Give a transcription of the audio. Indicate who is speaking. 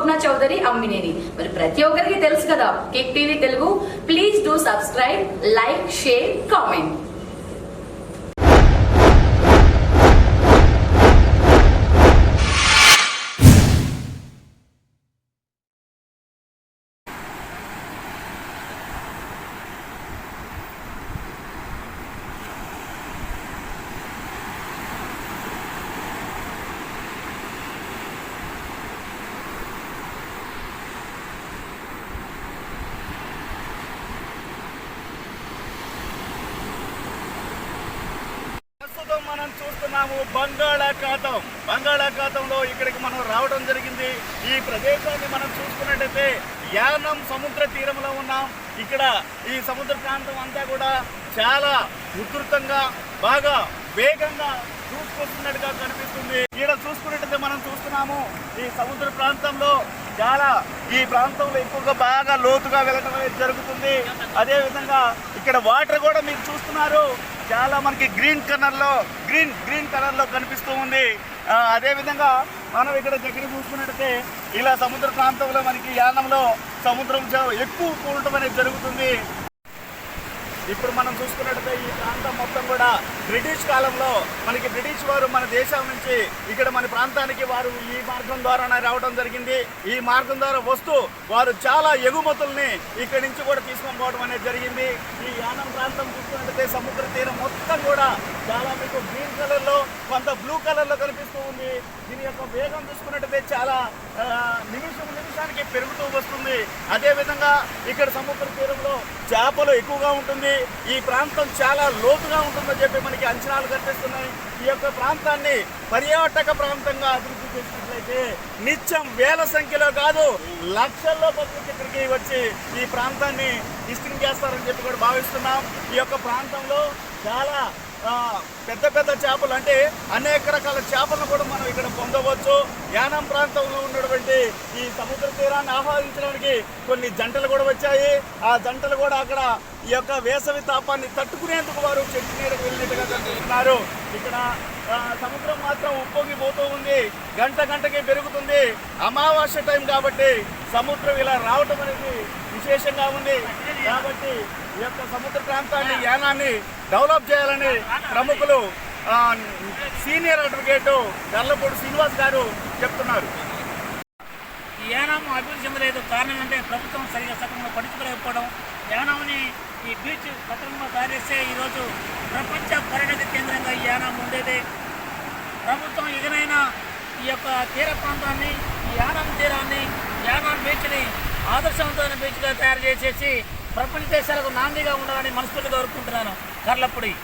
Speaker 1: స్వప్న చౌదరి అమ్మినేని. మరి ప్రతి ఒక్కరికి తెలుసు కదా cake TV Telugu. Please do subscribe like share comment
Speaker 2: ప్రస్తుతం మనం చూస్తున్నాము బంగాళాఖాతం. బంగాళాఖాతంలో ఇక్కడికి మనం రావడం జరిగింది. ఈ ప్రదేశాన్ని మనం చూసుకున్నట్టయితే యానం సముద్ర తీరంలో ఉన్నాం. ఇక్కడ ఈ సముద్ర ప్రాంతం అంతా కూడా చాలా ఉధృతంగా బాగా వేగంగా చూసుకుంటున్నట్టుగా కనిపిస్తుంది. ఇక్కడ చూసుకున్నట్టయితే మనం చూస్తున్నాము ఈ సముద్ర ప్రాంతంలో చాలా ఈ ప్రాంతంలో ఎక్కువగా బాగా లోతుగా వెళ్ళడం జరుగుతుంది. అదే విధంగా ఇక్కడ వాటర్ కూడా మీరు చూస్తున్నారు. చాలా మనకి గ్రీన్ కలర్లో గ్రీన్ గ్రీన్ కలర్లో కనిపిస్తూ ఉంది. ఆ, అదే విధంగా మనం ఇక్కడ దగ్గర చూసుకున్నట్టయితే ఇలా సముద్ర ప్రాంతంలో మనకి యానంలో సముద్రం ఎక్కువ కూడటం అనేది జరుగుతుంది. ఇప్పుడు మనం చూసుకున్నట్టయితే ఈ ప్రాంతం మొత్తం కూడా బ్రిటిష్ కాలంలో మనకి బ్రిటిష్ వారు మన దేశం నుంచి ఇక్కడ మన ప్రాంతానికి వారు ఈ మార్గం ద్వారానే రావడం జరిగింది. ఈ మార్గం ద్వారా వస్తూ వారు చాలా ఎగుమతుల్ని ఇక్కడి నుంచి కూడా తీసుకొని పోవడం అనేది జరిగింది. ఈ యానం ప్రాంతం చూసుకున్నట్టయితే సముద్ర తీరం మొత్తం కూడా చాలా మీకు గ్రీన్ కలర్లో కొంత బ్లూ కలర్లో కనిపిస్తూ ఉంది. దీని యొక్క వేగం చూసుకున్నట్టయితే చాలా నిమిషం నిమిషానికి పెరుగుతూ వస్తుంది. అదే విధంగా ఇక్కడ సముద్ర తీరంలో చేపలు ఎక్కువగా ఉంటుంది. ఈ ప్రాంతం చాలా లోతుగా ఉంటుంది. ఉంటుందని చెప్పి మనకి అంచనాలు కనిపిస్తున్నాయి. ఈ యొక్క ప్రాంతాన్ని పర్యాటక ప్రాంతంగా అభివృద్ధి చేసినట్లయితే నిత్యం వేల సంఖ్యలో కాదు లక్షల్లో పబ్లిక్ ఇక్కడికి వచ్చి ఈ ప్రాంతాన్ని విస్తృతి చేస్తారని చెప్పి కూడా భావిస్తున్నాం. ఈ యొక్క ప్రాంతంలో చాలా పెద్ద పెద్ద చేపలు అంటే అనేక రకాల చేపలను కూడా మనం ఇక్కడ పొందవచ్చు. యానం ప్రాంతంలో ఉన్నటువంటి ఈ సముద్ర తీరాన్ని ఆహ్వానించడానికి కొన్ని జంటలు కూడా వచ్చాయి. ఆ జంటలు కూడా అక్కడ ఈ యొక్క వేసవి తాపాన్ని తట్టుకునేందుకు వారు చెట్టు నీడకు వెళ్ళినట్టుగా కనిపిస్తున్నారు ఇక్కడ సముద్రం మాత్రం ఉప్పొంగిపోతూ ఉంది. గంట గంటకి పెరుగుతుంది. అమావాస్య టైం కాబట్టి సముద్రం ఇలా రావటం అనేది విశేషంగా ఉంది. కాబట్టి ఈ యొక్క సముద్ర ప్రాంతాన్ని యానాన్ని డెవలప్ చేయాలని ప్రముఖులు సీనియర్ అడ్వకేటు గల్లపూడి శ్రీనివాస్ గారు చెప్తున్నారు.
Speaker 3: ఈ యానాం అభివృద్ధి చెందలేదు. కారణం అంటే ప్రభుత్వం సరిగా సక్రమంగా పట్టించుకోలేకపోవడం. యానాంని ఈ బీచ్ సక్రమంగా తయారు చేస్తే ఈరోజు ప్రపంచ పర్యాటక కేంద్రంగా ఈ యానాం ఉండేదే. ప్రభుత్వం ఇదనైనా ఈ యొక్క తీర ప్రాంతాన్ని ఈ యానాం తీరాన్ని యానాం బీచ్ని ఆదర్శవంతమైన బీచ్గా తయారు చేసేసి ప్రపంచ దేశాలకు నాందిగా ఉండాలని మనస్ఫూర్తిగా కోరుకుంటున్నాను. కర్లప్పుడి.